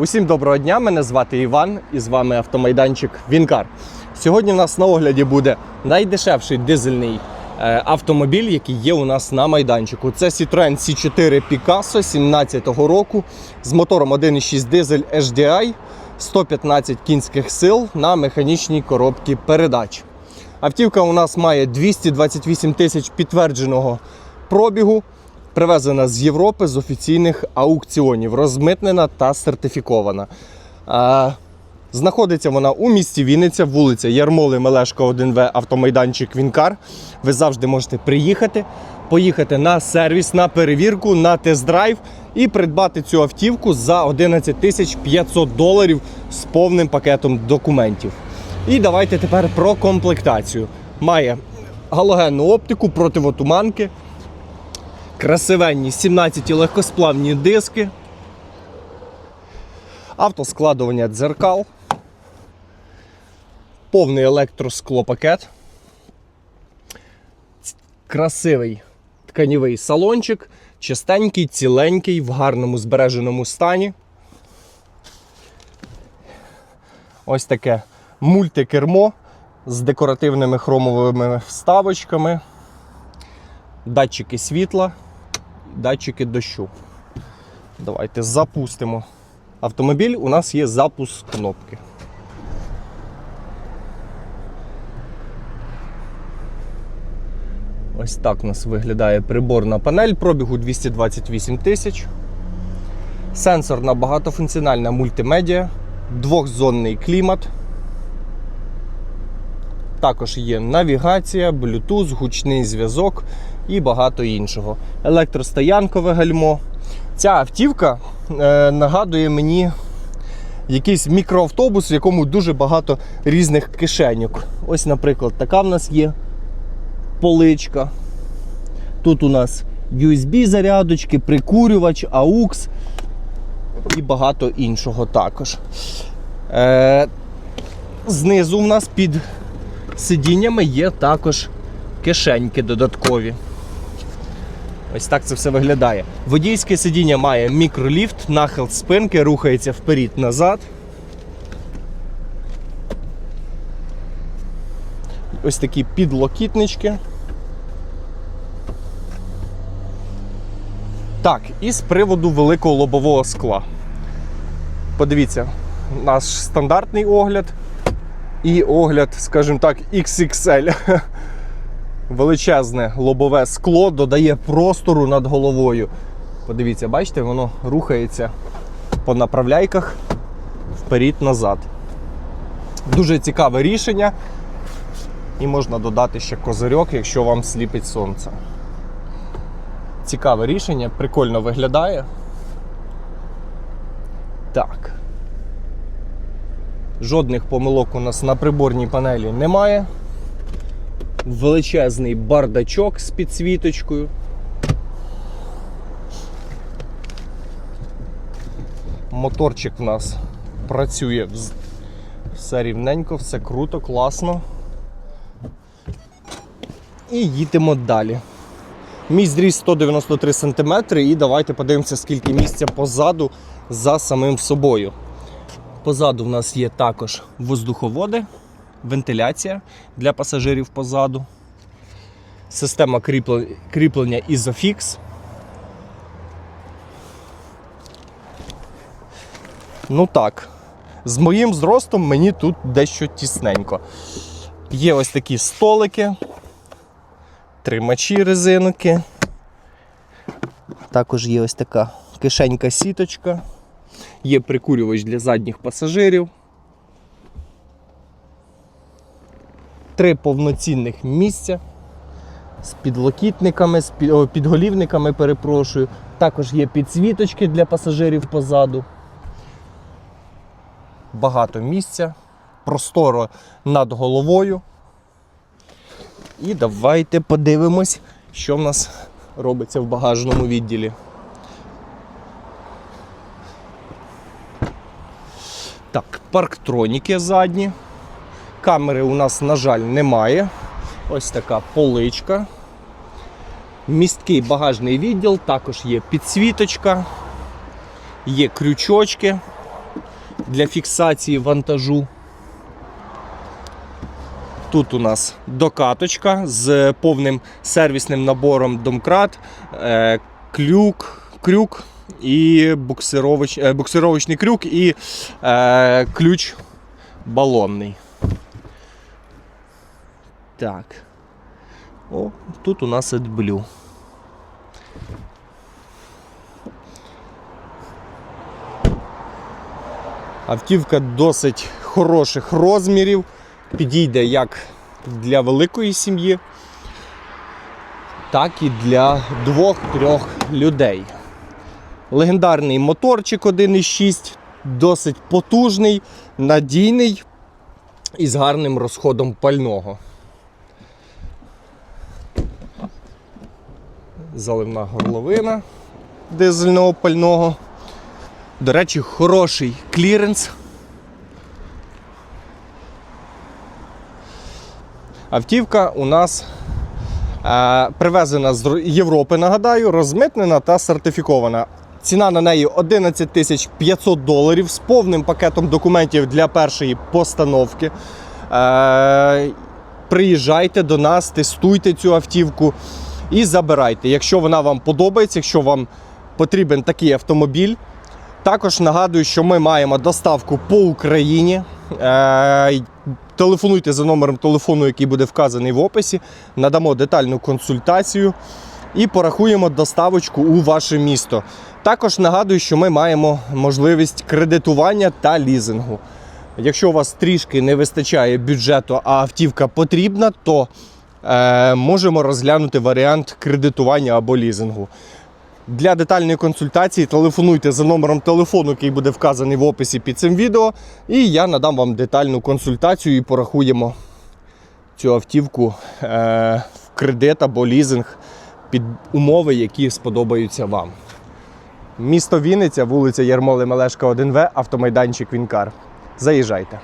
Усім доброго дня! Мене звати Іван і з вами автомайданчик Вінкар. Сьогодні в нас на огляді буде найдешевший дизельний е, автомобіль, який є у нас на майданчику. Це Citroen C4 Picasso 17-го року з мотором 1.6 дизель HDI 115 кінських сил на механічній коробці передач. Автівка у нас має 228 тисяч підтвердженого пробігу. Привезена з Європи з офіційних аукціонів, розмитнена та сертифікована. Знаходиться вона у місті Вінниця, вулиця Ярмоли Мелешка 1В, автомайданчик Вінкар. Ви завжди можете приїхати, поїхати на сервіс, на перевірку, на тест-драйв і придбати цю автівку за 11 тисяч 500 доларів з повним пакетом документів. І давайте тепер про комплектацію. Має галогенну оптику, противотуманки, красивенні 17 легкосплавні диски, автоскладування дзеркал, повний електросклопакет, красивий тканівий салончик, чистенький, ціленький, в гарному збереженому стані. Ось таке мультикермо з декоративними хромовими вставочками, датчики світла, датчики дощу. Давайте запустимо. Автомобіль у нас є запуск кнопки. Ось так у нас виглядає приборна панель пробігу 228 тисяч. Сенсорна багатофункціональна мультимедіа, двохзонний клімат. Також є навігація, Bluetooth, гучний зв'язок і багато іншого. Електростоянкове гальмо. Ця автівка е, нагадує мені якийсь мікроавтобус, в якому дуже багато різних кишеньок. Ось, наприклад, така в нас є поличка. Тут у нас USB-зарядочки, прикурювач, AUX і багато іншого також. Е, знизу в нас під сидіннями є також кишеньки додаткові. Ось так це все виглядає. Водійське сидіння має мікроліфт, нахил спинки, рухається вперед-назад. Ось такі підлокітнички. Так, і з приводу великого лобового скла. Подивіться, наш стандартний огляд і огляд, скажімо так, XXL. Величезне лобове скло додає простору над головою. Подивіться, бачите, воно рухається по направляйках вперед-назад. Дуже цікаве рішення. І можна додати ще козирьок, якщо вам сліпить сонце. Цікаве рішення, прикольно виглядає. Так. Жодних помилок у нас на приборній панелі немає. Величезний бардачок з підсвіточкою. Моторчик в нас працює все рівненько, все круто, класно. І їдемо далі. Мій зріс 193 см, і давайте подивимося, скільки місця позаду за самим собою. Позаду в нас є також воздуховоди, вентиляція для пасажирів позаду, система кріплення Isofix. Ну так, з моїм зростом мені тут дещо тісненько. Є ось такі столики, тримачі резинки. Також є ось така кишенька-сіточка. Є прикурювач для задніх пасажирів. Три повноцінних місця з підлокітниками, з підголівниками, перепрошую. Також є підсвіточки для пасажирів позаду. Багато місця, просторо над головою. І давайте подивимось, що в нас робиться в багажному відділі. Так, парктроніки задні. Камери у нас, на жаль, немає. Ось така поличка. Місткий багажний відділ, також є підсвіточка, є крючочки. для фіксації вантажу. Тут у нас докаточка з повним сервісним набором домкрат, е, клюк, крюк і буксирович, е, буксировочний крюк і е, ключ балонний. Так. О, тут у нас AdBlue. Автівка досить хороших розмірів, підійде як для великої сім'ї, так і для двох-трьох людей. Легендарний моторчик 1.6, досить потужний, надійний і з гарним розходом пального. Заливна горловина дизельного пального. До речі, хороший кліренс. Автівка у нас е, привезена з Європи, нагадаю, розмитнена та сертифікована. Ціна на неї 11 тисяч 500 доларів з повним пакетом документів для першої постановки. Е, приїжджайте до нас, тестуйте цю автівку і забирайте. Якщо вона вам подобається, якщо вам потрібен такий автомобіль. Також нагадую, що ми маємо доставку по Україні. Е, телефонуйте за номером телефону, який буде вказаний в описі. Надамо детальну консультацію і порахуємо доставочку у ваше місто. Також нагадую, що ми маємо можливість кредитування та лізингу. Якщо у вас трішки не вистачає бюджету, а автівка потрібна, то можемо розглянути варіант кредитування або лізингу. Для детальної консультації телефонуйте за номером телефону, який буде вказаний в описі під цим відео, і я надам вам детальну консультацію і порахуємо цю автівку е, в кредит або лізинг під умови, які сподобаються вам. Місто Вінниця, вулиця Ярмоли Мелешка, 1В, автомайданчик Вінкар. Заїжджайте.